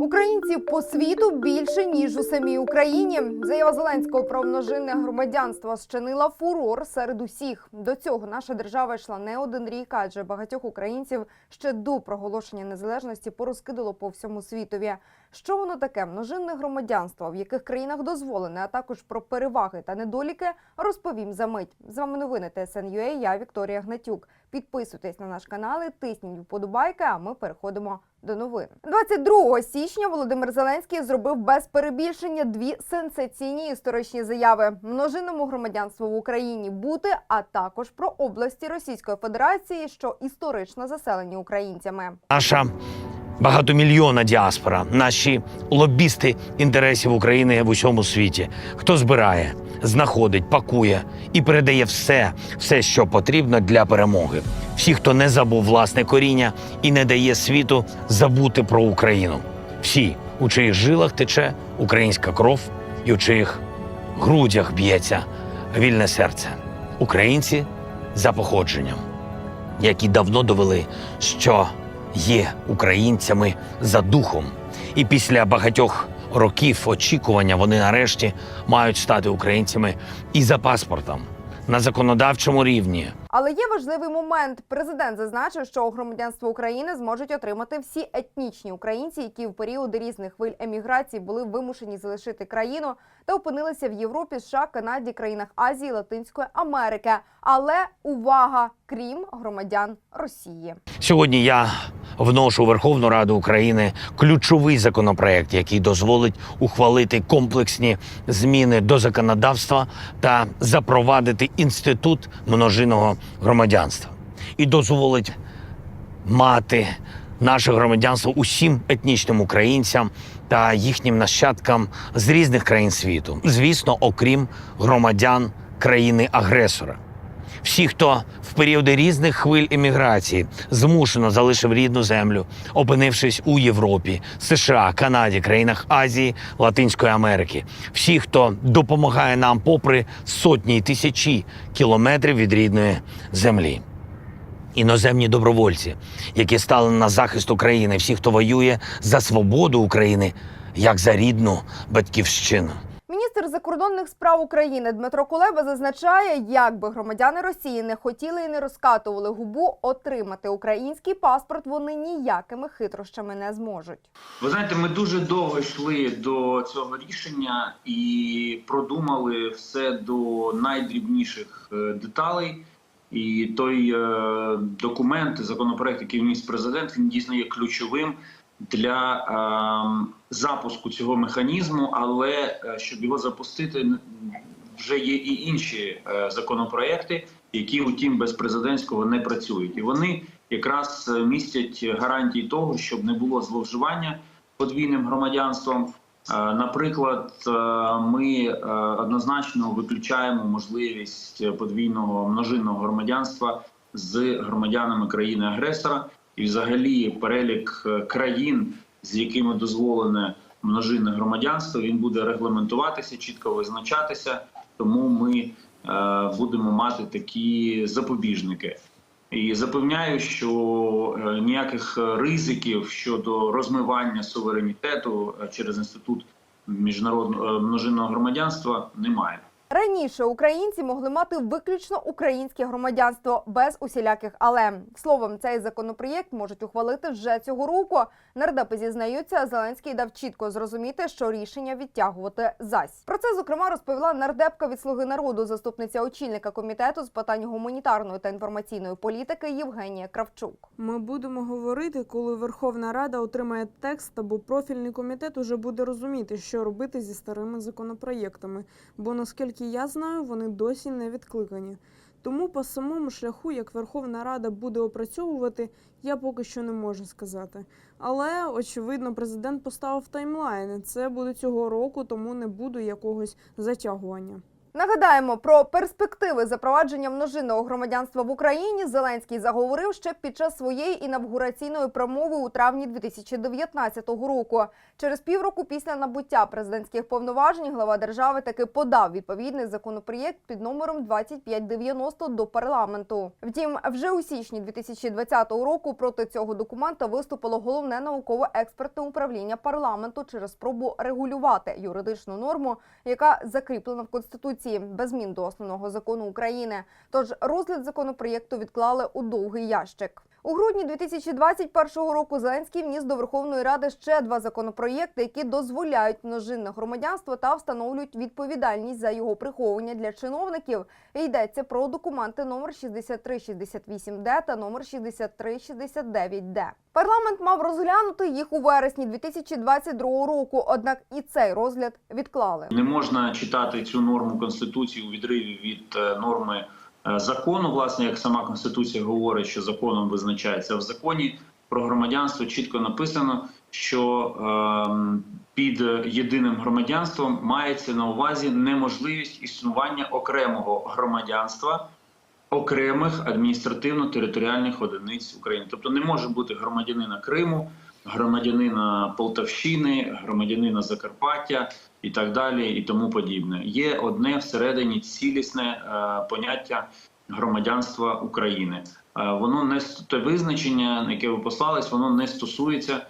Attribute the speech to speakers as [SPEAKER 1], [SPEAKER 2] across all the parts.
[SPEAKER 1] Українці по світу більше ніж у самій Україні. Заява Зеленського про множинне громадянство зчинила фурор серед усіх. До цього наша держава йшла не один рік, адже багатьох українців ще до проголошення незалежності порозкидало по всьому світові. Що воно таке множинне громадянство, в яких країнах дозволене, а також про переваги та недоліки, розповім за мить. З вами новини ТСНЮА, я Вікторія Гнатюк. Підписуйтесь на наш канал, тисніть вподобайки, а ми переходимо до новин. 22 січня Володимир Зеленський зробив без перебільшення дві сенсаційні історичні заяви: множинному громадянству в Україні бути, а також про області Російської Федерації, що історично заселені українцями.
[SPEAKER 2] наша багатомільйонна діаспора, наші лобісти інтересів України в усьому світі. Хто збирає, знаходить, пакує і передає все, все, що потрібно для перемоги. Всі, хто не забув власне коріння і не дає світу забути про Україну. Всі, у чиїх жилах тече українська кров і у чиїх грудях б'ється вільне серце. Українці за походженням які давно довели, що є українцями за духом. І після багатьох років очікування вони нарешті мають стати українцями і за паспортом на законодавчому рівні.
[SPEAKER 1] Але є важливий момент. Президент зазначив, що громадянство України зможуть отримати всі етнічні українці, які в періоди різних хвиль еміграції були вимушені залишити країну та опинилися в Європі, США, Канаді, країнах Азії, Латинської Америки. Але увага, крім громадян Росії.
[SPEAKER 2] Сьогодні я вношу Верховну Раду України ключовий законопроект, який дозволить ухвалити комплексні зміни до законодавства та запровадити інститут множинного громадянства і дозволить мати наше громадянство усім етнічним українцям та їхнім нащадкам з різних країн світу, звісно, окрім громадян країни-агресора. Всі, хто в періоди різних хвиль еміграції змушено залишив рідну землю, опинившись у Європі, США, Канаді, країнах Азії, Латинської Америки. Всі, хто допомагає нам попри сотні й тисячі кілометрів від рідної землі. Іноземні добровольці, які стали на захист України, всі, хто воює за свободу України, як за рідну батьківщину.
[SPEAKER 1] Міністр закордонних справ України Дмитро Кулеба зазначає, як би громадяни Росії не хотіли і не розкатували губу, отримати український паспорт вони ніякими хитрощами не зможуть.
[SPEAKER 3] Ви знаєте, ми дуже довго йшли до цього рішення і продумали все до найдрібніших е, деталей. І той е, документ, законопроект, який вніс президент, він дійсно є ключовим для е, запуску цього механізму. Але е, щоб його запустити, вже є і інші е, законопроекти, які, утім, без президентського не працюють, і вони якраз е, містять гарантії того, щоб не було зловживання подвійним громадянством. Е, Наприклад, ми однозначно виключаємо можливість подвійного множинного громадянства з громадянами країни-агресора, і взагалі перелік е, країн, з якими дозволене множинне громадянство, він буде регламентуватися, чітко визначатися. Тому ми е, будемо мати такі запобіжники. І запевняю, що е, ніяких ризиків щодо розмивання суверенітету через інститут міжнародного множинного громадянства немає.
[SPEAKER 1] Раніше українці могли мати виключно українське громадянство без усіляких але словом, цей законопроєкт можуть ухвалити вже цього року. Нардепи зізнаються, Зеленський дав чітко зрозуміти, що рішення відтягувати зась. Про це зокрема розповіла нардепка від слуги народу, заступниця очільника комітету з питань гуманітарної та інформаційної політики Євгенія Кравчук.
[SPEAKER 4] Ми будемо говорити, коли Верховна Рада отримає текст, або профільний комітет уже буде розуміти, що робити зі старими законопроєктами. Бо наскільки я знаю, вони досі не відкликані. Тому по самому шляху, як Верховна Рада буде опрацьовувати, я поки що не можу сказати. Але очевидно, президент поставив таймлайн. Це буде цього року, тому не буде якогось затягування.
[SPEAKER 1] Нагадаємо про перспективи запровадження множинного громадянства в Україні. Зеленський заговорив ще під час своєї інавгураційної промови у травні 2019 року. Через півроку після набуття президентських повноважень глава держави таки подав відповідний законопроєкт під номером 2590 до парламенту. Втім, вже у січні 2020 року проти цього документа виступило головне науково-експертне управління парламенту через спробу регулювати юридичну норму, яка закріплена в конституції без змін до основного закону України. Тож розгляд законопроєкту відклали у довгий ящик. У грудні 2021 року Зеленський вніс до Верховної Ради ще два законопроєкти, які дозволяють множинне громадянство та встановлюють відповідальність за його приховування для чиновників. Йдеться про документи номер 6368Д та номер 6369Д. Парламент мав розглянути їх у вересні 2022 року. Однак і цей розгляд відклали.
[SPEAKER 3] Не можна читати цю норму конституції у відриві від е, норми закону. Власне, як сама конституція говорить, що законом визначається в законі про громадянство. Чітко написано, що ем, під єдиним громадянством мається на увазі неможливість існування окремого громадянства. Окремих адміністративно-територіальних одиниць України, тобто не може бути громадянина Криму, громадянина Полтавщини, громадянина Закарпаття і так далі, і тому подібне. Є одне всередині цілісне е, поняття громадянства України. Е, воно не те визначення, яке ви послались, воно не стосується е,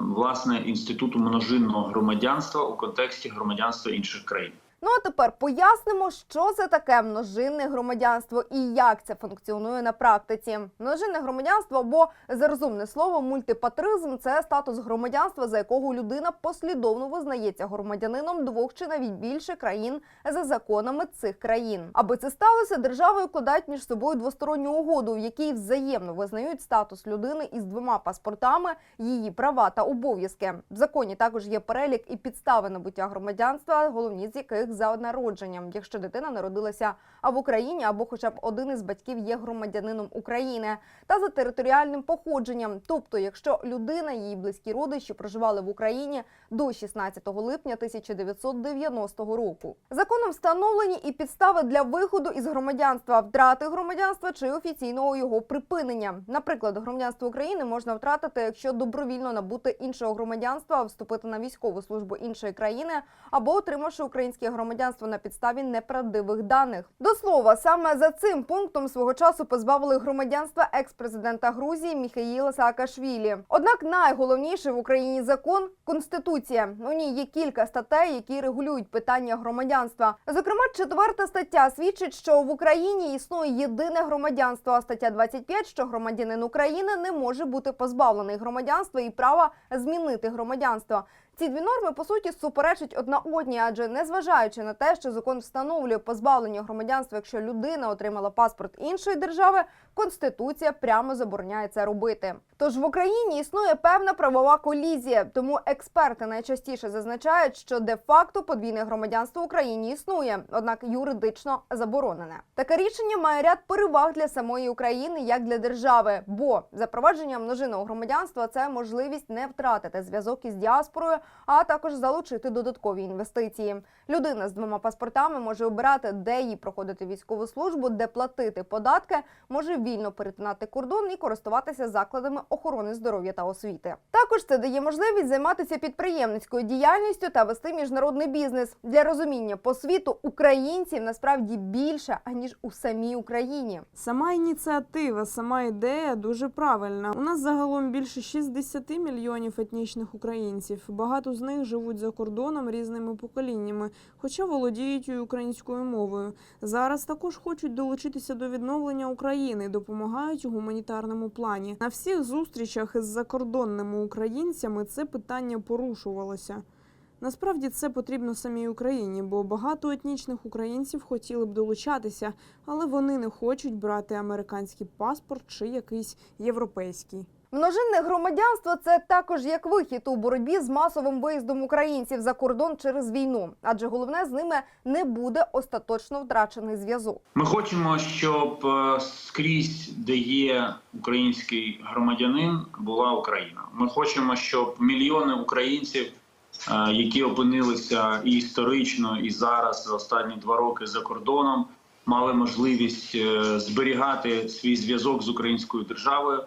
[SPEAKER 3] власне інституту множинного громадянства у контексті громадянства інших країн.
[SPEAKER 1] Ну а тепер пояснимо, що це таке множинне громадянство і як це функціонує на практиці. Множинне громадянство або за розумне слово мультипатризм це статус громадянства, за якого людина послідовно визнається громадянином двох чи навіть більше країн за законами цих країн. Аби це сталося, держави укладають між собою двосторонню угоду, в якій взаємно визнають статус людини із двома паспортами, її права та обов'язки. В законі також є перелік і підстави набуття громадянства, головні з яких за народженням, якщо дитина народилася а в Україні або хоча б один із батьків є громадянином України, та за територіальним походженням, тобто якщо людина, її близькі родичі проживали в Україні до 16 липня 1990 року. Законом встановлені і підстави для виходу із громадянства, втрати громадянства чи офіційного його припинення. Наприклад, громадянство України можна втратити, якщо добровільно набути іншого громадянства, вступити на військову службу іншої країни або отримавши українське громадянство на підставі неправдивих даних. До слова, саме за цим пунктом свого часу позбавили громадянства екс-президента Грузії Міхаїла Саакашвілі. Однак найголовніший в Україні закон конституція. У ній є кілька статей, які регулюють питання громадянства. Зокрема, четверта стаття свідчить, що в Україні існує єдине громадянство. А стаття 25, що громадянин України не може бути позбавлений громадянства і права змінити громадянство. Ці дві норми по суті суперечать одна одній, адже незважаючи на те, що закон встановлює позбавлення громадянства, якщо людина отримала паспорт іншої держави, конституція прямо забороняє це робити. Тож в Україні існує певна правова колізія, тому експерти найчастіше зазначають, що де-факто подвійне громадянство в Україні існує, однак юридично заборонене. Таке рішення має ряд переваг для самої України як для держави, бо запровадження множинного громадянства це можливість не втратити зв'язок із діаспорою, а також залучити додаткові інвестиції. Людина з двома паспортами може обирати, де їй проходити військову службу, де платити податки, може вільно перетинати кордон і користуватися закладами охорони здоров'я та освіти. Також це дає можливість займатися підприємницькою діяльністю та вести міжнародний бізнес. Для розуміння по світу українців насправді більше аніж у самій Україні.
[SPEAKER 4] Сама ініціатива, сама ідея дуже правильна. У нас загалом більше 60 мільйонів етнічних українців. Багато з них живуть за кордоном різними поколіннями, хоча володіють і українською мовою. Зараз також хочуть долучитися до відновлення України, допомагають у гуманітарному плані. На всіх зустрічах із закордонними українцями це питання порушувалося. Насправді це потрібно самій Україні, бо багато етнічних українців хотіли б долучатися, але вони не хочуть брати американський паспорт чи якийсь європейський.
[SPEAKER 1] Множинне громадянство це також як вихід у боротьбі з масовим виїздом українців за кордон через війну, адже головне з ними не буде остаточно втрачений зв'язок.
[SPEAKER 3] Ми хочемо, щоб е, скрізь, де є український громадянин, була Україна. Ми хочемо, щоб мільйони українців е, які опинилися і історично, і зараз за останні два роки за кордоном, мали можливість е, зберігати свій зв'язок з українською державою,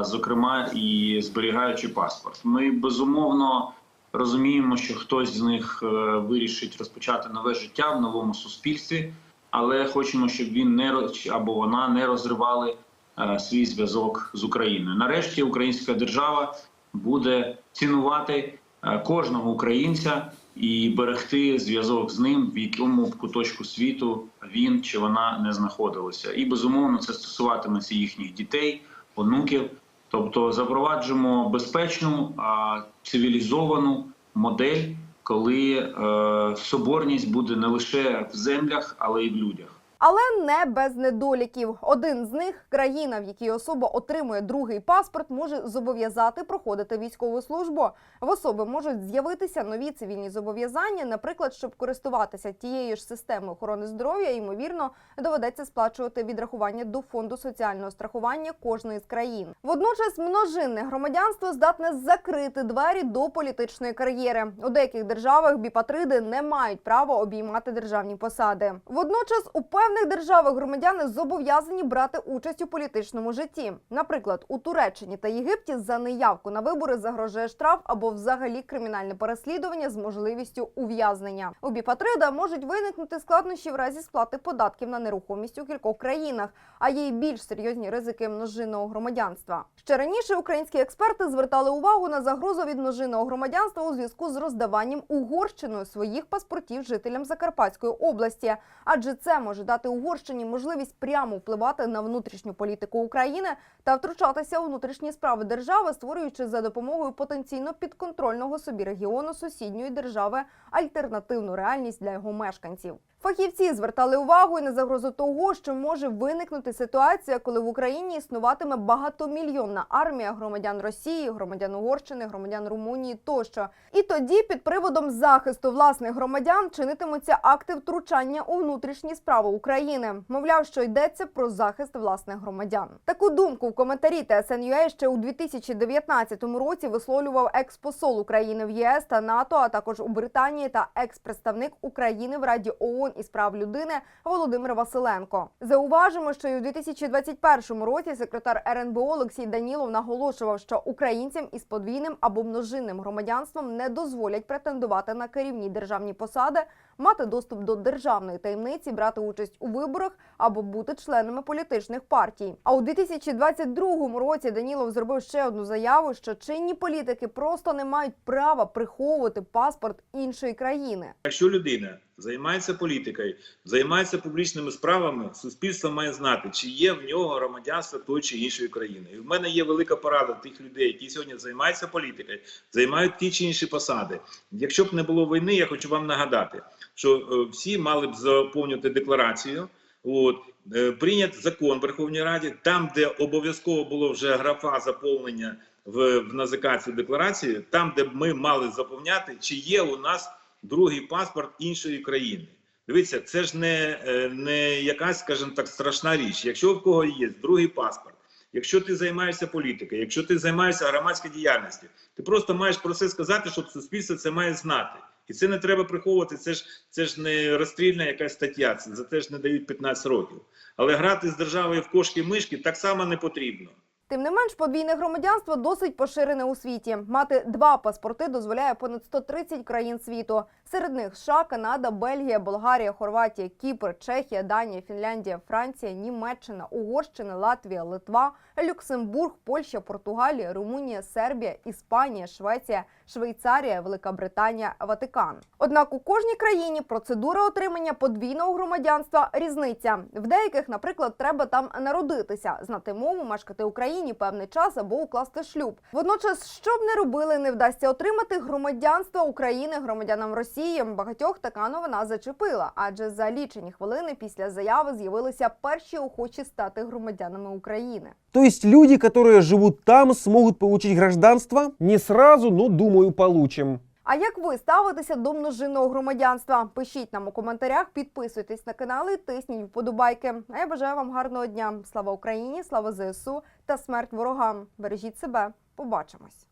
[SPEAKER 3] зокрема і зберігаючи паспорт. Ми безумовно розуміємо, що хтось з них е, вирішить розпочати нове життя в новому суспільстві, але хочемо, щоб він не або вона не розривали е, свій зв'язок з Україною. Нарешті українська держава буде цінувати е, кожного українця і берегти зв'язок з ним, в якому б куточку світу він чи вона не знаходилася. І безумовно це стосуватиметься їхніх дітей, онуків. Тобто запроваджуємо безпечну, а, цивілізовану модель, коли е, соборність буде не лише в землях, але й в людях.
[SPEAKER 1] Але не без недоліків. Один з них країна, в якій особа отримує другий паспорт, може зобов'язати проходити військову службу. В особи можуть з'явитися нові цивільні зобов'язання. Наприклад, щоб користуватися тією ж системою охорони здоров'я, ймовірно, доведеться сплачувати відрахування до фонду соціального страхування кожної з країн. Водночас, множинне громадянство здатне закрити двері до політичної кар'єри. У деяких державах біпатриди не мають права обіймати державні посади. Водночас, у певних державах громадяни зобов'язані брати участь у політичному житті. Наприклад, у Туреччині та Єгипті за неявку на вибори загрожує штраф або взагалі кримінальне переслідування з можливістю ув'язнення. У біпатрида можуть виникнути складнощі в разі сплати податків на нерухомість у кількох країнах, а є й більш серйозні ризики множинного громадянства. Ще раніше українські експерти звертали увагу на загрозу від множинного громадянства у зв'язку з роздаванням Угорщиною своїх паспортів жителям Закарпатської області, адже це може дати Угорщині можливість прямо впливати на внутрішню політику України та втручатися у внутрішні справи держави, створюючи за допомогою потенційно підконтрольного собі регіону сусідньої держави альтернативну реальність для його мешканців. Фахівці звертали увагу і на загрозу того, що може виникнути ситуація, коли в Україні існуватиме багатомільйонна армія громадян Росії, громадян Угорщини, громадян Румунії тощо. І тоді під приводом захисту власних громадян чинитимуться акти втручання у внутрішні справи України. Мовляв, що йдеться про захист власних громадян. Таку думку в коментарі ТСНЮА ще у 2019 році висловлював експосол України в ЄС та НАТО, а також у Британії та експредставник України в Раді ООН із прав людини Володимир Василенко. Зауважимо, що і у 2021 році секретар РНБО Олексій Данілов наголошував, що українцям із подвійним або множинним громадянством не дозволять претендувати на керівні державні посади, мати доступ до державної таємниці, брати участь у виборах або бути членами політичних партій. А у 2022 році Данілов зробив ще одну заяву, що чинні політики просто не мають права приховувати паспорт іншої країни.
[SPEAKER 5] Якщо людина займається політикою, займається публічними справами, суспільство має знати, чи є в нього громадянство тої чи іншої країни. І в мене є велика порада тих людей, які сьогодні займаються політикою, займають ті чи інші посади. Якщо б не було війни, я хочу вам нагадати, що е, всі мали б заповнювати декларацію. От е, прийнят закон в Верховній Раді, там, де обов'язково було вже графа заповнення в, в НАЗК цю декларацію, там, де ми мали заповняти, чи є у нас другий паспорт іншої країни. Дивіться, це ж не, е, не якась, скажімо так, страшна річ. Якщо в кого є другий паспорт, якщо ти займаєшся політикою, якщо ти займаєшся громадською діяльністю, ти просто маєш про це сказати, щоб суспільство це має знати. І це не треба приховувати. Це ж це ж не розстрільна якась стаття. Це за те ж не дають 15 років. Але грати з державою в кошки-мишки так само не потрібно.
[SPEAKER 1] Тим не менш, подвійне громадянство досить поширене у світі. Мати два паспорти дозволяє понад 130 країн світу. Серед них США, Канада, Бельгія, Болгарія, Хорватія, Кіпр, Чехія, Данія, Фінляндія, Франція, Німеччина, Угорщина, Латвія, Литва, Люксембург, Польща, Португалія, Румунія, Сербія, Іспанія, Швеція, Швейцарія, Велика Британія, Ватикан. Однак у кожній країні процедура отримання подвійного громадянства різниця. В деяких, наприклад, треба там народитися, знати мову, мешкати в Україні певний час або укласти шлюб. Водночас, що б не робили, не вдасться отримати громадянство України громадянам Росії. Багатьох така новина зачепила, адже за лічені хвилини після заяви з'явилися перші охочі стати громадянами України.
[SPEAKER 6] То есть люди, которые живут там, смогут получить гражданство? Не сразу, но, думаю, получим.
[SPEAKER 1] А як ви ставитеся до множинного громадянства? Пишіть нам у коментарях, підписуйтесь на канал і тисніть вподобайки. А я бажаю вам гарного дня. Слава Україні, слава ЗСУ та смерть ворогам. Бережіть себе. Побачимось.